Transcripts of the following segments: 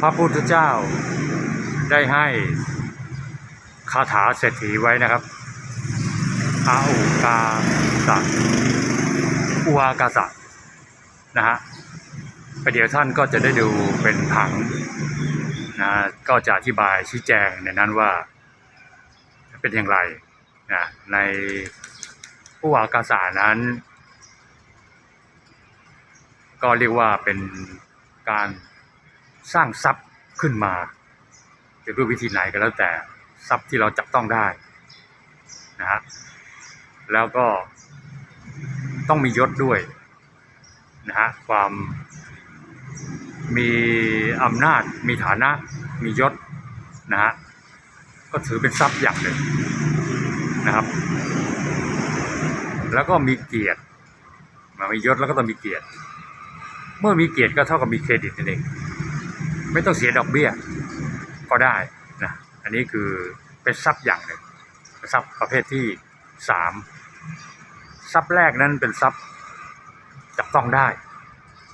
พระพุทธเจ้าได้ให้คาถาเศรษฐีไว้นะครับอาอุกาสะอุอากาสะนะฮะประเดี๋ยวท่านก็จะได้ดูเป็นผังนะก็จะอธิบายชี้แจงในนั้นว่าเป็นอย่างไรนะในอุอากาสะนั้น ก็เรียกว่าเป็นการ สร้างทรัพย์ขึ้นมา จะด้วยวิธีไหนก็แล้วแต่ทรัพย์ที่เราจับต้องได้นะฮะแล้วก็ต้องมียศด้วยนะฮะความมีอำนาจมีฐานะ มียศนะฮะก็ถือเป็นทรัพย์อย่างหนึ่งนะครับ แล้วก็มีเกียรติมามียศแล้วก็ต้องมีเกียรติ เมื่อมีเกียรติก็เท่ากับมีเครดิตนั่นเอง ไม่ต้องเสียดอกเบี้ยก็ได้นะอันนี้คือเป็นทรัพย์อย่างหนึ่งทรัพย์ประเภทที่สามทรัพย์แรกนั้นเป็นทรัพย์จับต้องได้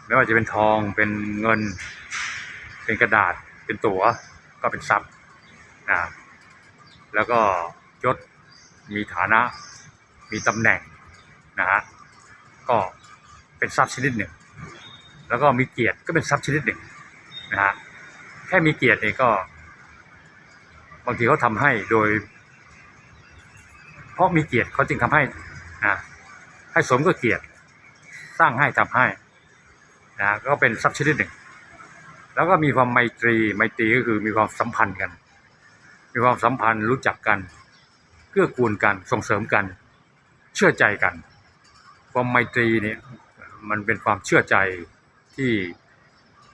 ไม่ว่าจะเป็นทองเป็นเงิน เป็นกระดาษเป็นตั๋วก็เป็นทรัพย์นะแล้วก็ยศมีฐานะ มีตำแหน่งนะฮะก็เป็นทรัพย์ชนิดหนึ่ง แล้วก็มีเกียรติก็เป็นทรัพย์ชนิดหนึ่ง นะฮะแค่มีเกียรติเนี่ยก็ บางทีเขาทำให้โดย เพราะมีเกียรติเขาจึงทำให้นะให้สมกับเกียรติสร้างให้ทำให้นะก็เป็นทรัพย์ชนิดหนึ่ง แล้วก็มีความไมตรีไมตรีก็คือมีความสัมพันธ์กัน มีความสัมพันธ์รู้จักกันเกื้อกูลกันส่งเสริมกัน เชื่อใจกัน ความไมตรีเนี่ยมันเป็นความเชื่อใจที่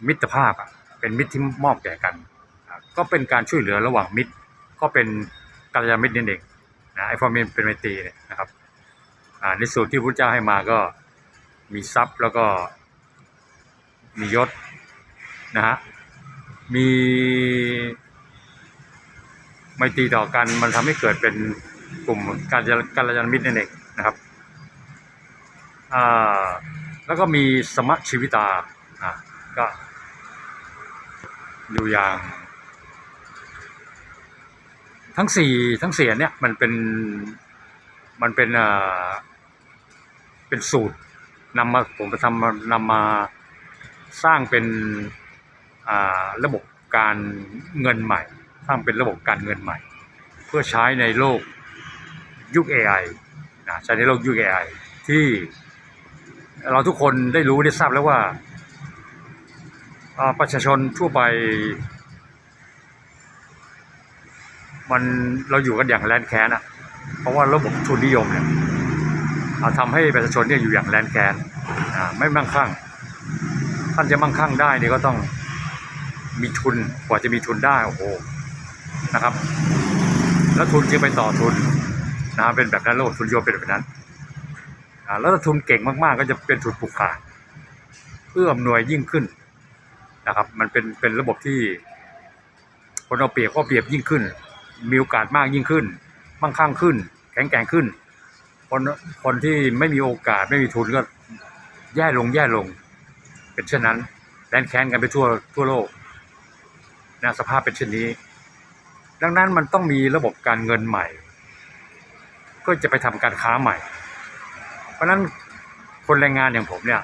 มิตรภาพอะ เป็นมิตรที่มอบแก่กัน ก็เป็นการช่วยเหลือระหว่างมิตร ก็เป็นกัลยาณมิตรนั่นเองนะไอ้ความเป็นไมตรีเนี่ยนะครับในสูตรที่พระเจ้าให้มาก็มีทรัพย์แล้วก็มียศนะฮะมีไมตรีต่อกันมันทำให้เกิดเป็นกลุ่มการกัลยาณมิตรนั่นเองนะครับอ่าแล้วก็มีสมชีวิตาอ่าก็ ดูอย่าง ทั้งสี่ทั้งเสี่อันเนี่ยมันเป็นมันเป็นอ่าเป็นสูตรนำมาผมไปทำนำมาสร้างเป็นอ่าระบบการเงินใหม่ สร้างเป็นระบบการเงินใหม่ เพื่อใช้ในโลกยุค AI นะใช้ในโลกยุค AI ที่เราทุกคนได้รู้ได้ทราบแล้วว่า ประชาชนทั่วไป มันเราอยู่กันอย่างแรนแค้นอะเพราะว่าระบบทุนนิยมเนี่ยทำให้ประชาชนเนี่ยอยู่อย่างแรนแค้นไม่มั่งคั่ง ท่านจะมั่งคั่งได้เนี่ยก็ต้องมีทุนกว่าจะมีทุนได้โอ้โหนะครับ แล้วทุนจะไปต่อทุนนะเป็นแบบนั้นระบบทุนนิยมเป็นแบบนั้นแล้วถ้าทุนเก่งมากๆ ก็จะเป็นทุนผูกขาดเอื้ออำนวยยิ่งขึ้น นะครับ มันเป็นเป็นระบบที่คนเอาเปรียบก็เปรียบยิ่งขึ้น มีโอกาสมากยิ่งขึ้น มั่งคั่งขึ้น แข็งแกร่งขึ้น คนคนที่ไม่มีโอกาสไม่มีทุนก็แย่ลงแย่ลง เป็นเช่นนั้นแดนแค้นกันไปทั่วทั่วโลกนะสภาพเป็นเช่นนี้ ดังนั้นมันต้องมีระบบการเงินใหม่เพื่อจะไปทำการค้าใหม่ เพราะฉะนั้นคนแรงงานอย่างผมเนี่ย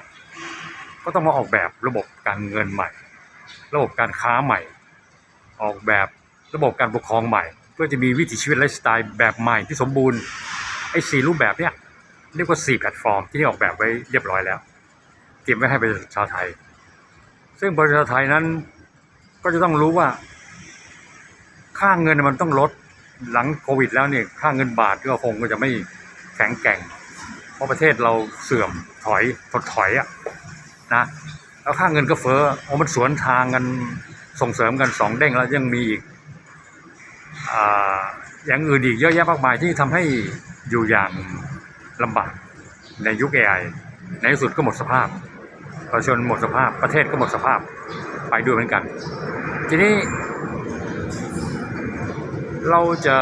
ก็ต้องมาออกแบบระบบการเงินใหม่ ระบบการค้าใหม่ ออกแบบระบบการปกครองใหม่ เพื่อจะมีวิถีชีวิตไลฟ์สไตล์แบบใหม่ที่สมบูรณ์ไอ้สี่รูปแบบเนี่ยเรียกว่าสี่แพลตฟอร์มที่ได้ออกแบบไว้เรียบร้อยแล้ว เตรียมไว้ให้ประชาชนไทย ซึ่งประชาชนไทยนั้นก็จะต้องรู้ว่า ค่าเงินมันต้องลดหลังโควิดแล้วเนี่ยค่าเงินบาทก็คงก็จะไม่แข็งแกร่ง เพราะประเทศเราเสื่อมถอยถดถอยอะนะ แล้วค่าเงินก็เฟ้อโอ้มันสวนทางกันส่งเสริมกันสองเด้งแล้วยังมีอีกอย่างอื่นอีกเยอะแยะมากมายที่ทำให้อยู่อย่างลำบากในยุค AI ในที่สุดก็หมดสภาพประชาชนหมดสภาพประเทศก็หมดสภาพไปด้วยเหมือนกัน ทีนี้ เราจะ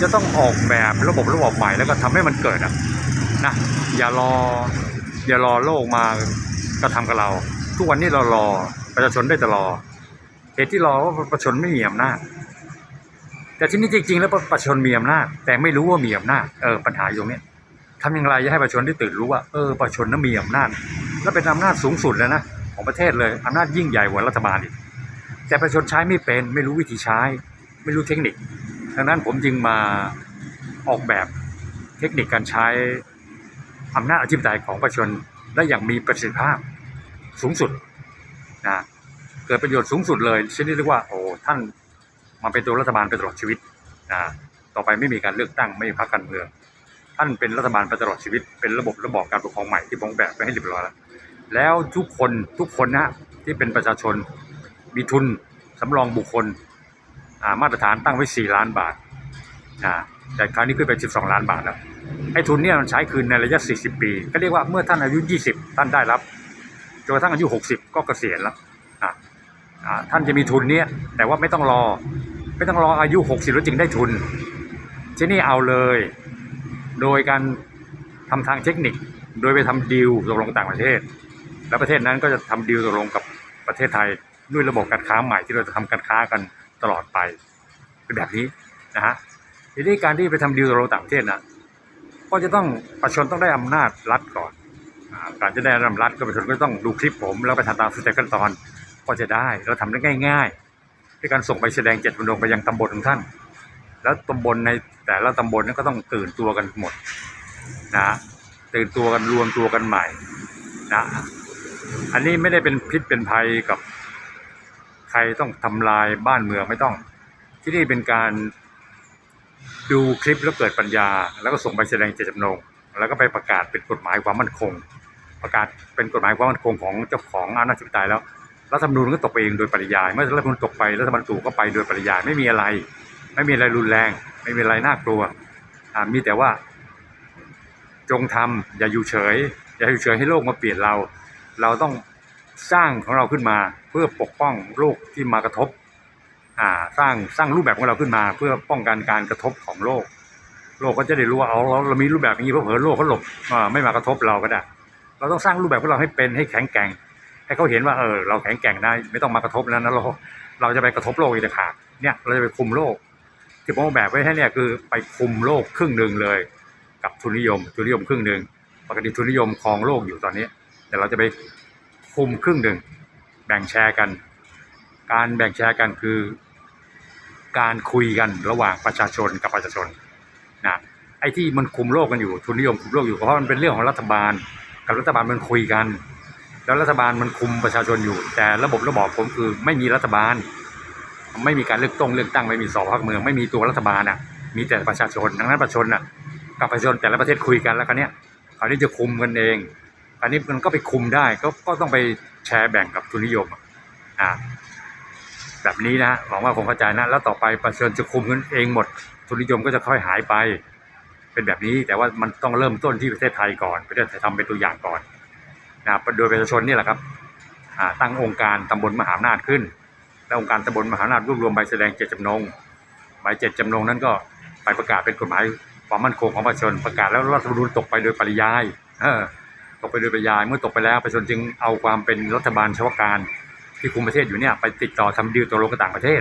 จะต้องออกแบบระบบระบบใหม่แล้วก็ทำให้มันเกิดอะนะอย่ารออย่ารอโลกมา กระทำกับเรา ทุกวันนี้เรารอประชาชนได้แต่รอเหตุที่รอว่าประชาชนไม่มีอำนาจแต่ที่นี้จริงๆแล้วประชาชนมีอำนาจแต่ไม่รู้ว่ามีอำนาจเออปัญหาอยู่ตรงเนี้ยทำอย่างไรจะให้ประชาชนได้ตื่นรู้ว่าเออประชาชนนั้นมีอำนาจ และเป็นอำนาจสูงสุดเลยนะของประเทศเลยอำนาจยิ่งใหญ่กว่ารัฐบาลอีกแต่ประชาชนใช้ไม่เป็น ไม่รู้วิธีใช้ ไม่รู้เทคนิคดังนั้นผมจึงมาออกแบบเทคนิคการใช้อำนาจอธิปไตยของประชาชนได้อย่างมีประสิทธิภาพ สูงสุดนะเกิดประโยชน์สูงสุดเลยชนนี้เรียกว่าโอ้ท่านมาเป็นตัวรัฐบาลไปตลอดชีวิตนะต่อไปไม่มีการเลือกตั้งไม่มีพรรคการเมืองท่านเป็นรัฐบาลไปตลอดชีวิต เป็นระบบระบอบการปกครองใหม่ที่ผมแบบไปให้เรียบร้อยแล้วแล้วทุกคนทุกคนนะที่เป็นประชาชนมีทุนสำรองบุคคลมาตรฐานตั้งไว้ 4 ล้านบาทอ่าแต่คราวนี้ขึ้นเป็น12 ล้านบาทแล้วไอ้ทุนเนี่ยมันใช้คืนในระยะ 40 ปี ก็เรียกว่าเมื่อท่านอายุ 20 ท่านได้รับ จนกระทั่งอายุ 60 ก็เกษียณแล้วอ่าอ่าท่านจะมีทุนเนี่ยแต่ว่าไม่ต้องรอ ไม่ต้องรออายุ 60 แล้วจึงได้ทุน ที่นี่เอาเลย โดยการทำทางเทคนิค โดยไปทำดีลตกลงต่างประเทศ แล้วประเทศนั้นก็จะทำดีลตกลงกับประเทศไทยด้วยระบบการค้าใหม่ที่เราจะทำการค้ากันตลอดไปเป็นแบบนี้นะฮะทีนี้การที่ไปทำดีลตกลงต่างประเทศนะก็จะต้องประชาชนต้องได้อำนาจรัฐก่อน การจะได้อำรัฐก็ประชาชนก็ต้องดูคลิปผมแล้วไปทำตามสเต็ปขั้นตอนก็จะได้เราทำได้ง่ายๆด้วยการส่งไปแสดงเจตจำนงไปยังตำบลของท่าน แล้วตำบลในแต่ละตำบลนั้นก็ต้องตื่นตัวกันหมดนะตื่นตัวกันรวมตัวกันใหม่นะอันนี้ไม่ได้เป็นพิษเป็นภัยกับใครต้องทำลายบ้านเมืองไม่ต้อง ที่นี่เป็นการดูคลิปแล้วเกิดปัญญา แล้วก็ส่งไปแสดงเจตจำนง แล้วก็ไปประกาศเป็นกฎหมายความมั่นคง ประกาศเป็นกฎหมายความมั่นคงของเจ้าของอำนาจจิตใจแล้วรัฐธรรมนูญก็ตกไปเองโดยปริยาย เมื่อรัฐธรรมนูญตกไปรัฐบาลตู่ก็ไปโดยปริยายไม่มีอะไร ไม่มีอะไรรุนแรง ไม่มีอะไรน่ากลัวมีแต่ว่า จงทำอย่าอยู่เฉย อย่าอยู่เฉยให้โลกมาเปลี่ยนเรา เราต้องสร้างของเราขึ้นมา เพื่อปกป้องโลกที่มากระทบสร้างสร้างรูปแบบของเราขึ้นมา เพื่อป้องกันการกระทบของโลก โลกก็จะได้รู้ว่าเอาเราเรามีรูปแบบอย่างนี้เพื่อเผอโลกเขาหลบไม่มากระทบเราก็ได้ เราต้องสร้างรูปแบบของเราให้เป็นให้แข็งแกร่ง ให้เขาเห็นว่าเออเราแข็งแกร่งได้ไม่ต้องมากระทบแล้วนะเราเราจะไปกระทบโลกอีกต่างหากเนี่ยเราจะไปคุมโลก ที่ผมออกแบบไว้ให้เนี่ยคือไปคุมโลกครึ่งหนึ่งเลย กับทุนนิยมทุนนิยมครึ่งหนึ่งปกติทุนนิยมครองโลกอยู่ตอนนี้ แต่เราจะไปคุมครึ่งหนึ่งแบ่งแชร์กัน การแบ่งแชร์กันคือ การคุยกันระหว่างประชาชนกับประชาชนนะไอ้ที่มันคุมโลกกันอยู่ทุนนิยมคุมโลกอยู่เพราะมันเป็นเรื่องของรัฐบาล กับรัฐบาลมันคุยกัน แล้วรัฐบาลมันคุมประชาชนอยู่ แต่ระบบระบอบผมคือไม่มีรัฐบาล ไม่มีการเลือกตั้งเลือกตั้งไม่มีสอบพักเมือง ไม่มีตัวรัฐบาลอะ มีแต่ประชาชนดังนั้นประชาชนอะกับประชาชนแต่ละประเทศคุยกันแล้วคราวเนี้ยคราวนี้จะคุมกันเองคราวนี้มันก็ไปคุมได้ก็ก็ต้องไปแชร์แบ่งกับทุนนิยมอ่าแบบนี้นะหวังว่าคงเข้าใจนะ แล้วต่อไปประชาชนจะคุมกันเองหมด ทุนนิยมก็จะค่อยหายไป เป็นแบบนี้แต่ว่ามันต้องเริ่มต้นที่ประเทศไทยก่อนประเทศไทยทำเป็นตัวอย่างก่อนนะครับโดยประชาชนนี่แหละครับตั้งองค์การตำบลมหาอำนาจขึ้น แล้วองค์การตำบลมหาอำนาจรวบรวมใบแสดงเจตจำนงใบเจตจำนงนั้นก็ไปประกาศเป็นกฎหมายความมั่นคงของประชาชนประกาศแล้วรัฐธรรมนูญตกไปโดยปริยายตกไปโดยปริยายเมื่อตกไปแล้วประชาชนจึงเอาความเป็นรัฐบาลเฉพาะการที่คุมประเทศอยู่เนี่ยไปติดต่อทำดีลตกลงกับต่างประเทศ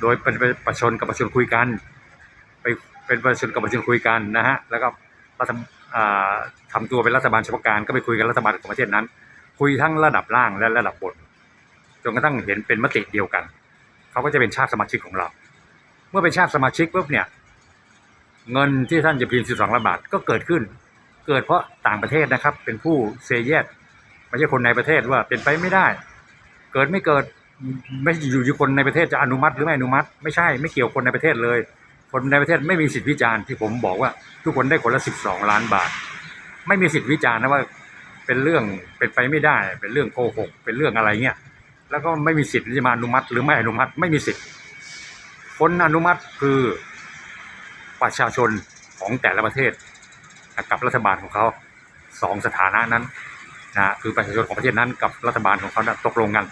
โดยเป็นประชาชนกับประชาชนคุยกัน ไป เป็นประชาชนกับประชาชนคุยกันนะฮะแล้วก็รัฐอ่าทำตัวเป็นรัฐบาลเฉพาะการก็ไปคุยกับรัฐบาลของประเทศนั้น คุยทั้งระดับล่างและระดับบนจนกระทั่งเห็นเป็นมติเดียวกัน เขาก็จะเป็นชาติสมาชิกของเรา เมื่อเป็นชาติสมาชิกปุ๊บเนี่ยเงินที่ท่านจะพิมพ์12ล้านบาทก็เกิดขึ้น เกิดเพราะต่างประเทศนะครับ เป็นผู้เซเยสไม่ใช่คนในประเทศว่าเป็นไปไม่ได้ เกิดไม่เกิดไม่อยู่ที่คนในประเทศจะอนุมัติหรือไม่อนุมัติ ไม่ใช่ไม่เกี่ยวคนในประเทศเลย คนในประเทศไม่มีสิทธิวิจารณ์ที่ผมบอกว่า ทุกคนได้คนละ12ล้านบาท ไม่มีสิทธิวิจารณ์นะว่าเป็นเรื่องเป็นไปไม่ได้ เป็นเรื่องโกหกเป็นเรื่องอะไรเงี้ยแล้วก็ไม่มีสิทธิ์ที่จะมาอนุมัติ หรือไม่อนุมัติไม่มีสิทธิ์คนอนุมัติคือประชาชนของแต่ละประเทศกับรัฐบาลของเขาสองสถานะนั้นนะคือประชาชนของประเทศนั้นกับรัฐบาลของเขาตกลงกัน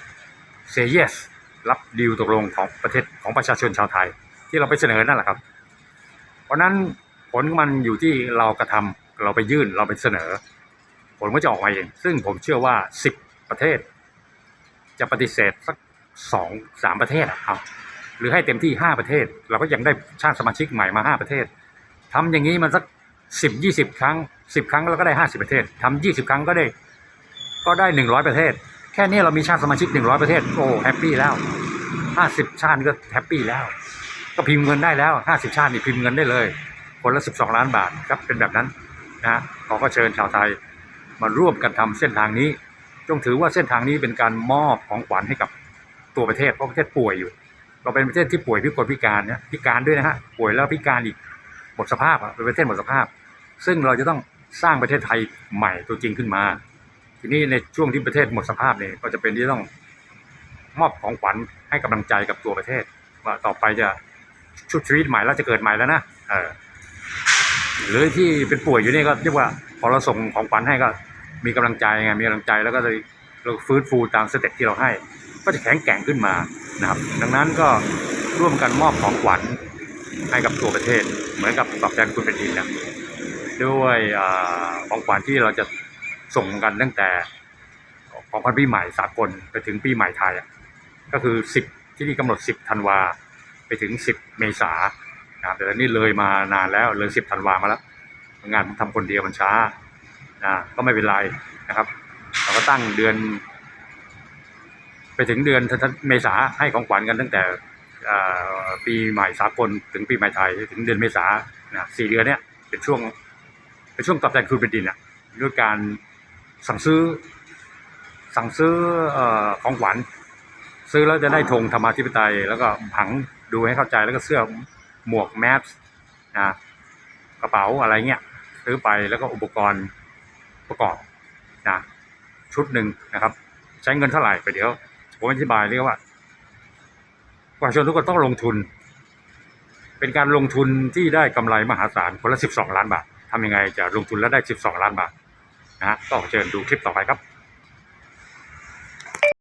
say yes รับดีลตกลงของประเทศของประชาชนชาวไทย ที่เราไปเสนอนั่นแหละครับ เพราะนั้นผลมันอยู่ที่เรากระทำเราไปยื่นเราไปเสนอ ผลก็จะออกมาเอง ซึ่งผมเชื่อว่าสิบประเทศ จะปฏิเสธสักสองสามประเทศอะเอาหรือให้เต็มที่ห้าประเทศ เราก็ยังได้ชาติสมาชิกใหม่มาห้าประเทศทำอย่างนี้มันสักสิบยี่สิบครั้งสิบครั้งเราก็ได้ห้าสิบประเทศทำยี่สิบครั้งก็ได้ ก็ได้หนึ่งร้อยประเทศ แค่นี้เรามีชาติสมาชิกหนึ่งร้อยประเทศโอ้แฮปปี้แล้วห้าสิบชาติก็แฮปปี้แล้ว ก็พิมพ์เงินได้แล้วห้าสิบชาตินี่พิมพ์เงินได้เลย คนละสิบสองล้านบาทครับเป็นแบบนั้นนะฮะขอก็เชิญชาวไทยมาร่วมกันทำเส้นทางนี้ จงถือว่าเส้นทางนี้เป็นการมอบของขวัญให้กับตัวประเทศเพราะประเทศป่วยอยู่ เราเป็นประเทศที่ป่วยพิกลพิการเนี่ยพิการด้วยนะฮะป่วยแล้วพิการอีกหมดสภาพอะเป็นประเทศหมดสภาพ ซึ่งเราจะต้องสร้างประเทศไทยใหม่ตัวจริงขึ้นมา ทีนี้ในช่วงที่ประเทศหมดสภาพเนี่ยก็จะเป็นที่ต้องมอบของขวัญให้กำลังใจกับตัวประเทศ ว่าต่อไปจะ ชุดชีวิตใหม่แล้วจะเกิดใหม่แล้วนะเออหรือที่เป็นป่วยอยู่นี่ก็เรียกว่าพอเราส่งของขวัญให้ก็มีกำลังใจไงมีกำลังใจแล้วก็เลยเราฟื้นฟูตามสเต็ปที่เราให้ ก็จะแข็งแกร่งขึ้นมานะครับ ดังนั้นก็ร่วมกันมอบของขวัญให้กับตัวประเทศ เหมือนกับตอบแทนคุณเป็นดินนะด้วยอของขวัญที่เราจะส่งกันตั้งแต่ของขวัญปีใหม่สากลไปถึงปีใหม่ไทยอะก็คือ 10 ที่นี่กำหนด 10ธันวา ไปถึง 10 เมษานะครับแต่นนี้เลยมานานแล้วเลย 10ธันวามาแล้ว งานผมทำคนเดียวมันช้านะก็ไม่เป็นไรนะครับ เราก็ตั้งเดือน ไปถึงเดือนเมษาให้ของขวัญกันตั้งแต่ปีใหม่สากลถึงปีใหม่ไทยถึงเดือนเมษานะสี่เดือนเนี้ยเป็นช่วงเป็นช่วงตอบแทนคืนเป็นดินอะด้วยการสั่งซื้อ สั่งซื้ออของขวัญซื้อแล้วจะได้ธงธรรมาธิปไตย แล้วก็ผัง ดูให้เข้าใจแล้วก็เสื้อหมวกแมสนะกระเป๋าอะไรเงี้ยซื้อไปแล้วก็อุปกรณ์ประกอบนะชุดหนึ่งนะครับ ใช้เงินเท่าไหร่ไปเดี๋ยวผมอธิบายเรียกว่าประชาชนทุกคนต้องลงทุน เป็นการลงทุนที่ได้กำไรมหาศาลคนละ 12 ล้านบาททำยังไงจะลงทุนแล้วได้ 12 ล้านบาทนะฮะก็เชิญดูคลิปต่อไปครับ